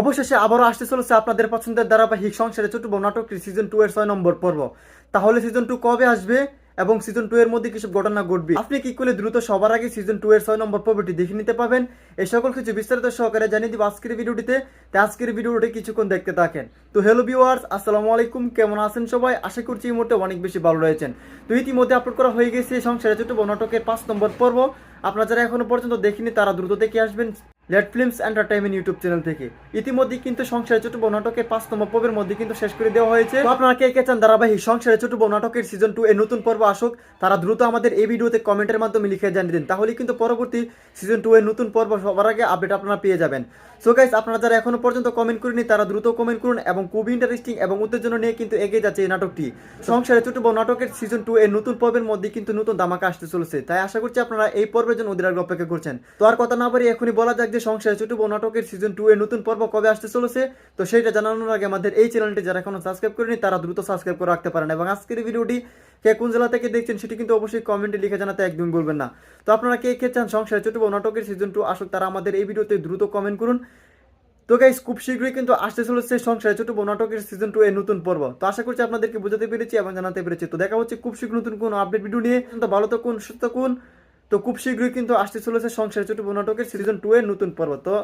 অবশেষে আবারও আসতে চলেছে আপনাদের পছন্দের ধারাবাহিক সংসারে ছোট বউ নাটকটি সিজন টু এর ছয় নম্বর পর্ব। তাহলে সিজন টু কবে আসবে এবং সিজন টু এর মধ্যে কিছু ঘটনা ঘটবে? আপনি কি করলে দ্রুত সবার আগে সিজন টু এর ছয় নম্বর পর্বটি দেখে নিতে পাবেন এই সকল কিছু বিস্তারিত সহকারে জানিয়ে দিব আজকের ভিডিওটিতে। তাই আজকের ভিডিওটি কিছুক্ষণ দেখতে থাকেন। তো হ্যালো ভিউয়ার্স আসসালামু আলাইকুম। কেমন আছেন সবাই? আশা করছি এই মুহূর্তে অনেক বেশি ভালো রয়েছেন। তো ইতিমধ্যে আপলোড করা হয়ে গেছে সংসারে ছোট নাটকের পাঁচ নম্বর পর্ব। আপনারা যারা এখনও পর্যন্ত দেখেনি তারা দ্রুত দেখে আসবেন। Let Films Entertainment YouTube channel থেকে। ইতিমধ্যে কিন্তু সংসারের ছোট বউ নাটকের পাঁচ নম্বর পর্বের মধ্যে কিন্তু শেষ করে দেওয়া হয়েছে। তো আপনারা কে কে চান ধারাবাহিক সংসারের ছোট বউ নাটকের সিজন টু এর নতুন পর্ব আসুক, তারা দ্রুত আমাদের এই ভিডিওতে কমেন্টের মাধ্যমে লিখে জানিয়ে দিন। তাহলে কিন্তু পরবর্তী সিজন টু এর নতুন পর্ব সবার আগে আপডেট আপনারা পেয়ে যাবেন। সো গাইস আপনারা যারা এখনও পর্যন্ত কমেন্ট করেনি তারা দ্রুত কমেন্ট করুন এবং খুবই ইন্টারেস্টিং এবং উত্তেজনা নিয়ে কিন্তু এগিয়ে যাচ্ছে এই নাটকটি। সংসারের ছোট বউ নাটকের সিজন টু এর নতুন পর্বের মধ্যে কিন্তু নতুন ধামাকা আসতে চলেছে। তাই আশা করছি আপনারা এই পর্বের জন্য অধীর অপেক্ষা করছেন। তো আর কথা না পারি এখনই বলা যাক যে সংসারের ছোট বউ নাটকের সিজন টু এর নতুন পর্ব কবে আসতে চলেছে, তো সেটা জানানোর আগে আমাদের এই চ্যানেলটি যারা এখনও সাবস্ক্রাইব করেনি, তারা দ্রুত সাবস্ক্রাইব করে রাখতে পারেন। এবং আজকের ভিডিওটি কে কোন জেলা থেকে দেখছেন, সেটি কিন্তু অবশ্যই কমেন্টে লিখে জানাতে একদম বলবেন না। তো আপনারা কে কে চান সংসারের ছোট বউ নাটকের সিজন টু আসুক, তারা আমাদের এই ভিডিওতে দ্রুত কমেন্ট করুন। তো গাইস খুব শীঘ্রই কিন্তু আসতে চলেছে সংসারে ছোট নাটকের সিজন টু এর নতুন পর্ব। তো আশা করছি আপনাদেরকে বোঝাতে পেরেছি এবং জানাতে পেরেছি। তো দেখা হচ্ছে খুব শীঘ্র নতুন কোন আপডেট ভিডিও নিয়ে। তো ভালো থাকুন, সুস্থ থাকুন। তো খুব শীঘ্রই কিন্তু আসতে চলেছে সংসার ছোট নাটকের সিজন টু এর নতুন পর্ব। তো